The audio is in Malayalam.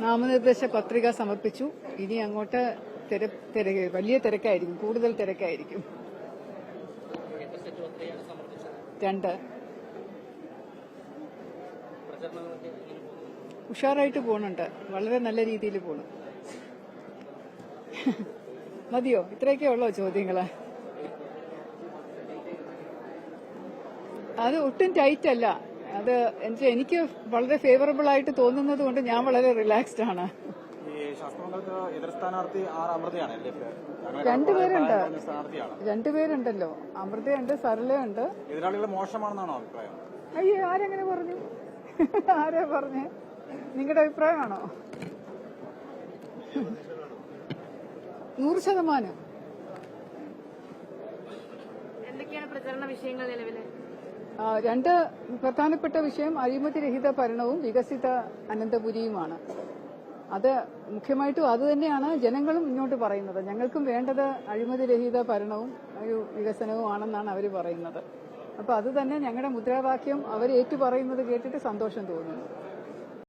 നാമനിർദ്ദേശ പത്രിക സമർപ്പിച്ചു. ഇനി അങ്ങോട്ട് വലിയ തിരക്കായിരിക്കും. കൂടുതൽ തിരക്കായിരിക്കും. രണ്ട്. ഉഷാറായിട്ട് പോണുണ്ട്. വളരെ നല്ല രീതിയിൽ പോണു. മതിയോ? ഇത്രയൊക്കെ ഉള്ളോ ചോദ്യങ്ങൾ? അത് ഒട്ടും ടൈറ്റ് അല്ല. അത് എനിക്ക് എനിക്ക് വളരെ ഫേവറബിൾ ആയിട്ട് തോന്നുന്നത് കൊണ്ട് ഞാൻ വളരെ റിലാക്സ്ഡ് ആണ്. രണ്ടുപേരുണ്ട്. രണ്ടുപേരുണ്ടല്ലോ അമൃതയുണ്ട് സരളയുണ്ട്. മോശമാണെന്നാണോ അഭിപ്രായം? അയ്യോ ആരെങ്ങനെ പറഞ്ഞു? ആരാ പറഞ്ഞേ? നിങ്ങളുടെ അഭിപ്രായമാണോ? നൂറ് ശതമാനം. എന്തൊക്കെയാണ് പ്രചരണ വിഷയങ്ങൾ നിലവിലെ? രണ്ട് പ്രധാനപ്പെട്ട വിഷയം അഴിമതിരഹിത ഭരണവും വികസിത അനന്തപുരിയുമാണ്. അത് മുഖ്യമായിട്ടും അത് തന്നെയാണ് ജനങ്ങളും ഇങ്ങോട്ട് പറയുന്നത്. ഞങ്ങൾക്കും വേണ്ടത് അഴിമതിരഹിത ഭരണവും ഒരു വികസനവും ആണെന്നാണ് അവർ പറയുന്നത്. അപ്പൊ അത് തന്നെ ഞങ്ങളുടെ മുദ്രാവാക്യം അവർ ഏറ്റുപറയുന്നത് കേട്ടിട്ട് സന്തോഷം തോന്നുന്നു.